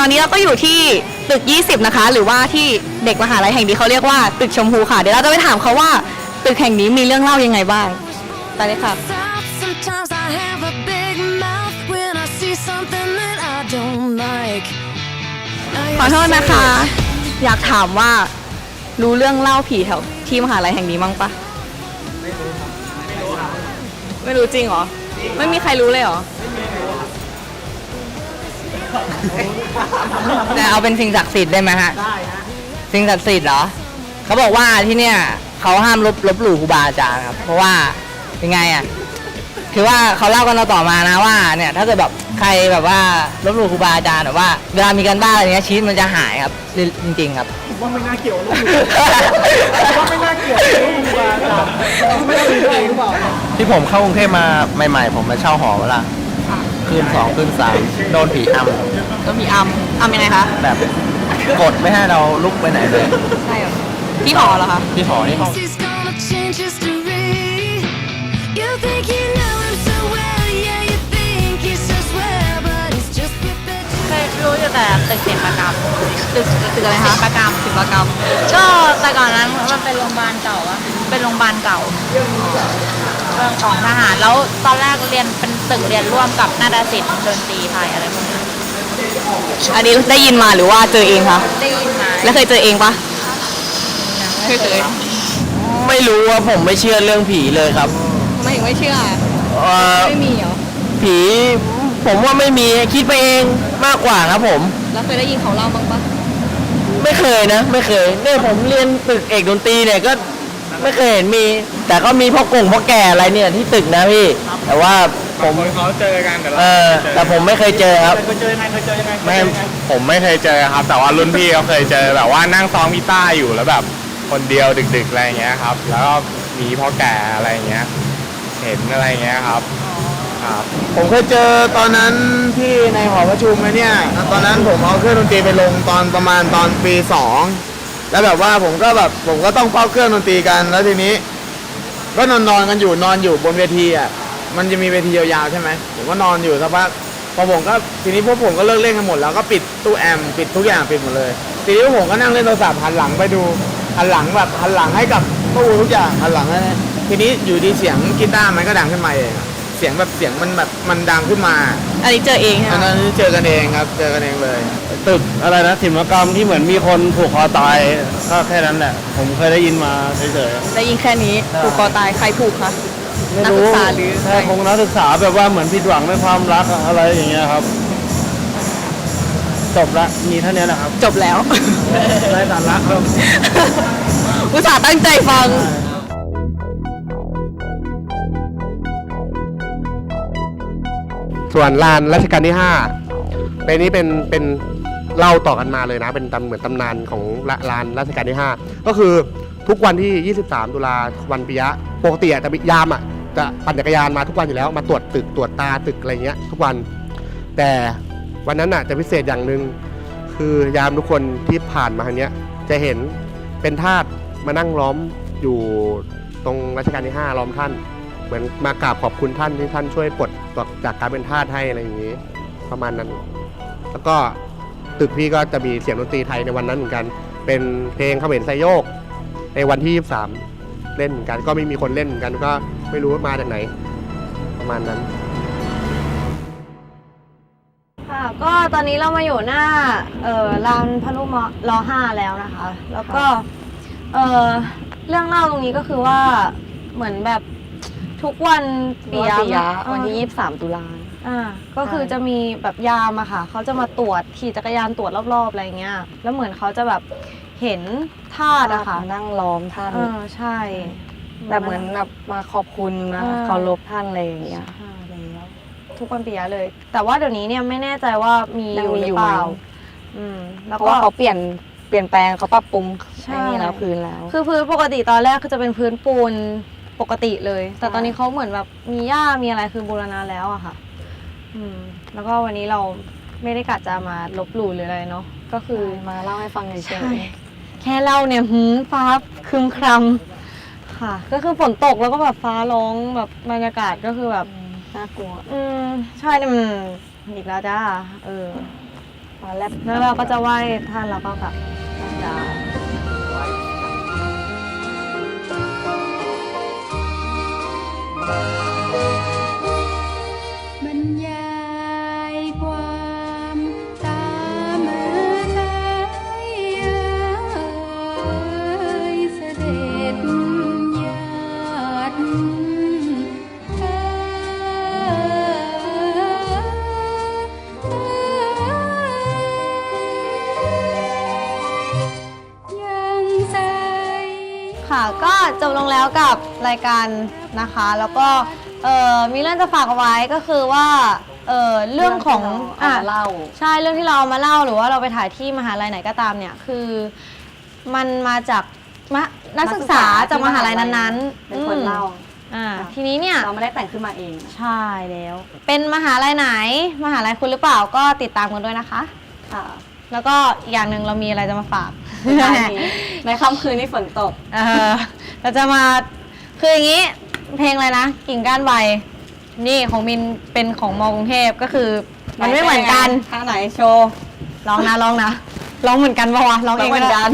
ตอนนี้เราก็อยู่ที่ตึก 20 นะคะ หรือว่าที่เด็กมหาลัยแห่งนี้เขาเรียกว่าตึกชมพูค่ะ เดี๋ยวเราจะไปถามเขาว่าตึกแห่งนี้มีเรื่องเล่ายังไงบ้าง ไปเลยค่ะ Sometimes I have a big mouth when I see something that I don't like. ขอโทษนะคะ อยากถามว่ารู้เรื่องเล่าผีแถวที่มหาลัยแห่งนี้มั้งปะไม่รู้ครับไม่รู้จริงเหรอ ไม่มีใครรู้เลยเหรอ แต่เอาเป็นสิ่งศักดิ์สิทธิ์ได้ไหมฮะ ได้ฮะสิ่งศักดิ์สิทธิ์เหรอ เขาบอกว่าที่เนี่ยเขาห้ามลบลบหลู่ครูบาอาจารย์ครับ เพราะว่าเป็นไงอะ คือว่าเขาเล่ากันเราต่อมานะว่าเนี่ย ถ้าเกิดแบบใครแบบว่าลบหลู่ครูบาอาจารย์แบบว่าเวลามีการบ้านอะไรเงี้ยชีวิตมันจะหายครับจริงๆครับว่าไม่น่าเกี่ยวกับลูกว่าไม่น่าเกี่ยวกับลูกบาจ้ะไม่ได้เป็นอะไรหรือเปล่า ที่ผมเข้ากรุงเทพมาใหม่ ๆ ผมมาเช่าหอมาละ คืนสองคืนสามโดนผีอำก็มีอัมอัมยังไงคะแบบกดไม่ให้เราลุกไปไหนเลย ใช่เหรอที่หอเหรอคะ ที่หอที่ห้อง He's gonna change history. You think you know him so well, yeah, you think he's so swell, but he's just a bit เคยรู้อยู่แต่ตึกศิลปกรรมตึกตึกอะไรคะศิลปกรรมศิลปกรรมก็แต่ก่อนนั้นมันเป็นโรงพยาบาลเก่าอะ เป็นโรงพยาบาลเก่าเรื่องของทหาร แล้วตอนแรกเรียนเป็นตึกเรียนร่วมกับนาฏศิลป์ดนตรีไทยอะไรพวกนี้อันนี้ได้ยินมาหรือว่าเจอเองคะ ได้ยินมาแล้วเคยเจอเองปะเคยเคยไม่รู้ว่าผมไม่เชื่อเรื่องผีเลยครับทำไมถึงไม่เชื่อ เอ่อไม่มีเหรอ ผีผมว่าไม่มีคิดไปเองมากกว่าครับผม แล้วเคยได้ยินเขาเล่าบ้างปะไม่เคยนะ ไม่เคยเนี่ยผมเรียนตึกเอกดนตรีเนี่ยก็ ไม่เคยเห็นมี แต่ก็มีพ่อกงพ่อแก่อะไรเนี่ยที่ตึกนะพี่ แต่ว่าผมเขาเจอกันแต่เออ แต่ผมไม่เคยเจอครับ เคยเจอยังไงเคยเจอยังไงไม่ผมไม่เคยเจอครับ แต่ว่ารุ่นพี่เขาเคยเจอแบบว่านั่งซ้อมกีตาร์อยู่แล้วแบบ คนเดียวดึกๆอะไรอย่างเงี้ยครับ แล้วก็มีพ่อแก่อะไรอย่างเงี้ย เห็นอะไรอย่างเงี้ยครับครับผมเคยเจอตอนนั้นที่ในหอประชุมไอ้เนี่ย ตอนนั้นผมเอาเครื่องดนตรีไปลงตอนประมาณตอนปีสอง แล้วแบบว่าผมก็แบบผมก็ต้องเฝ้าเครื่องดนตรีกันแล้วทีนี้ ก็นอนนอนกันอยู่นอนอยู่บนเวทีอะมันจะมีเวทียาวๆใช่ไหมผมก็นอนอยู่สักพักพอผมก็ทีนี้พวกผมก็เลิกเล่นกันหมดแล้วก็ปิดตู้แอมป์ปิดทุกอย่างปิดหมดเลยทีนี้พวกผมก็นั่งเล่นโทรศัพท์หันหลังไปดูหันหลังแบบหันหลังให้กับตู้ทุกอย่างหันหลังให้ทีนี้อยู่ดีเสียงกีตาร์มันก็ดังขึ้นมาเอง สียงแบบเสียงมันแบบมันดังขึ้นมาอันนี้เจอเองใช่อันไหมนั้นเจอกันเองครับ เจอกันเองเลย ตึกอะไรนะศิลปกรรมที่เหมือนมีคนผูกคอตายก็แค่นั้นแหละ ผมเคยได้ยินมาเฉยได้ยินแค่นี้ผูกคอตายใครผูกคะ ๆไม่นักศึรู้กษาหรือใครใช่คงนักศึกษาแบบว่าเหมือนผิดหวังในความรักอะไรอย่างเงี้ยครับ จบละมีเท่านี้แหละครับจบแล้วไร้สาระครับ อุตส่าห์ตั้งใจฟัง ส่วนลานรัชกาลที่5เป็นนี้เป็นเป็นเล่าต่อกันมาเลยนะ เป็นตำเหมือนตำนานของละลานรัชกาลที่ 5 ก็คือทุกวันที่ 23 ตุลาวันปิยะปกติอะจะมียามอะจะปั่นจักรยานมาทุกวันอยู่แล้ว มาตรวจตึกตรวจตาตึกอะไรเงี้ยทุกวัน แต่วันนั้นอะจะพิเศษอย่างหนึ่งคือยามทุกคนที่ผ่านมาทางเนี้ยจะเห็นเป็นทาสมานั่งล้อมอยู่ตรงรัชกาลที่ 5 ล้อมท่าน เหมือนมากราบขอบคุณท่านที่ท่านช่วยปลดจากการเป็นทาสให้อะไรอย่างนี้ ประมาณนั้น แล้วก็ตึกพี่ก็จะมีเสียงดนตรีไทยในวันนั้นเหมือนกัน เป็นเพลงเขมรไซโยก ในวันที่ 23 เล่นเหมือนกัน ก็ไม่มีคนเล่นเหมือนกันก็ไม่รู้ว่ามาจากไหน ประมาณนั้น ค่ะก็ตอนนี้เรามาอยู่หน้าเอ่อลานพระรูปรอห้าแล้วนะคะ แล้วก็เอ่อเรื่องเล่าตรงนี้ก็คือว่าเหมือนแบบ ทุกวันปิยะปิยะเออวันที่ 23 ตุลาอ่าก็คือจะมีแบบยามอะค่ะเขาจะมาตรวจขี่จักรยานตรวจรอบๆอะไรเงี้ยแล้วเหมือนเขาจะแบบเห็นธาตุอะค่ะนั่งล้อมท่านเออใช่แบบเหมือนแบบมาขอบคุณมาอ่าเคารพท่านอะไรอย่างเงี้ยใช่แล้วทุกวันปิยะเลย แต่ว่าเดี๋ยวนี้เนี่ยไม่แน่ใจว่ามียังอยู่มีหอรืยู่อเปล่าไหมอืมเพแล้วราะก็ว่าเขาเปลี่ยนเปลี่ยนแปลงเขาปรับปรุงใช่ไอ้นี่แล้วพื้นแล้ว คือพื้นปกติตอนแรกคือจะเป็นพื้นปูน ปกติเลย แต่ตอนนี้เขาเหมือนแบบมีหญ้ามีอะไรคือบูรณะแล้วอะค่ะ อืม แล้วก็วันนี้เราไม่ได้กะจะมาลบหลู่หรืออะไรเนาะก็คือมาเล่าให้ฟังเฉใช่ยแค่เล่าเนี่ยหืมฟ้าครึมครำค่ะ ก็คือฝนตกแล้วก็แบบฟ้าร้องแบบบรรยากาศก็คือแบบ ๆน่ากลัวอืมใช่เนี่ยมันอีกแล้วจ้าเออแล้วเราก็จะไหว้ท่านแล้วก็กลับจะบ ลงแล้วกับรายการนะคะ แล้วก็เอ่อมีเรื่องจะฝากเอาไว้ก็คือว่าเอ่อเรื่องของอะ เล่า ใช่เรื่องที่เราเอามาเล่าหรือว่าเราไปถ่ายที่มหาลัยไหนก็ตามเนี่ยคือมันมาจากมะนักศึกษาจากมหาลัย นั้นๆเป็นคนเล่าอ่าทีนี้เนี่ย เราไม่ได้แต่งขึ้นมาเอง ใช่แล้ว เป็นมหาลัยไหน มหาลัยคุณหรือเปล่าก็ติดตามกันด้วยนะคะ ค่ะแล้วก็อีกอย่างหนึ่งเรามีอะไรจะมาฝากในค่ำคืนนี้ฝนตก เออ เราจะมาคืออย่างนี้เพลงอะไรนะ กิ่งก้านใบ นี่ของมินเป็นของมอกรุงเทพก็คือ มันไม่เหมือนกันท่าไหนโชว์ร้องนะร้องนะร้องเหมือนกันปะวะร้องเองร้องเหมือนกัน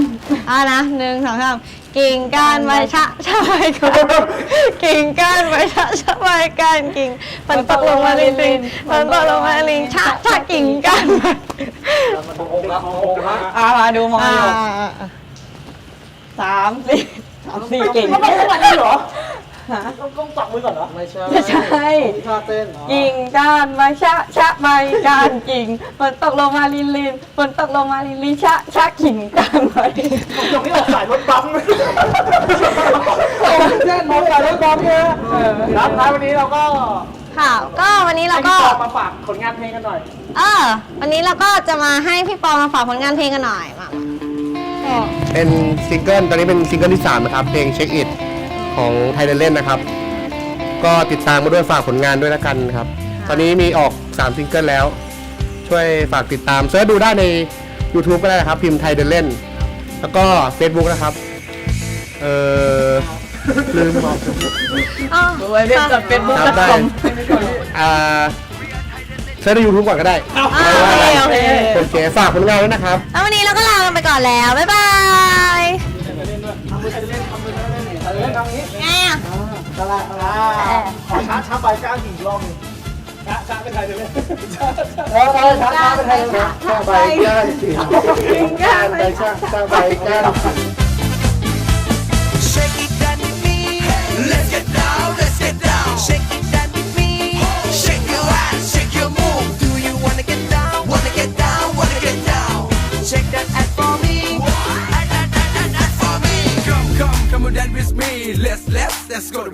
อ่านะหนึ่งสองสามกิ่งก้านใบชะชะใบกันกิ่งก้านใบชะชะใบกันกิ่งฝนตกลงมาลิงลิงฝนตกลงมาลิงชะชะกิ่งก้านใบอ่ามาดูมองอยู่อ่าสามสี่ สามสี่เก่งไม่ต้องวันนี้เหรอต้องจับมือก่อนเหรอไม่ใช่ไม่ใช่ท่าเต้นกิ่งก้านใบชะชะใบก้านกิ่งฝนตกลงมาลินลินฝนตกลงมาลินลินชะชะกิ่งก้านใบตรงนี้ออกสายรถบัมป์เต้นมองสายรถบัมป์เนี่ยครับท้ายวันนี้เราก็ค่ะก็วันนี้เราก็มาฝากผลงานเพลงกันหน่อยเออวันนี้เราก็จะมาให้พี่ปอมาฝากผลงานเพลงกันหน่อยมาก็ เป็นซิงเกิลตอนนี้เป็นซิงเกิลที่ 3 นะครับ เพลงเช็คอิ t ของไทยเล่นนะครับ ก็ติดตามมาด้วยฝากผลงานด้วยละกันครับ ตอนนี้มีออก 3 ซิงเกิลแล้ว ช่วยฝากติดตามเสิร์ชดูได้ใน YouTube ก็ได้นะครับ พิมพ์ไทยเดินเล่น แล้วก็ Facebook นะครับ เออลืมบอก อ๋อไว้เรียกกับเป็นบุ๊ก ครับได้ อ่า เสิร์ชใน YouTube ก่อนก็ได้อ่าโอเคโอเค โอเคฝากผลงานด้วยนะครับ แล้ววันนี้เราก็ลากันไปก่อนแล้ว บ๊ายบายไงอะตลาดตลาดขอช้าช้าไปก้าวหญิงรอบหนึงช้าช้าเป็นไทยเลยช้าช้าช้าช้าเป็นไทยเลยช้าไปก้าวหญิงก้าวไปช้าช้าไปก้าว Let's, go to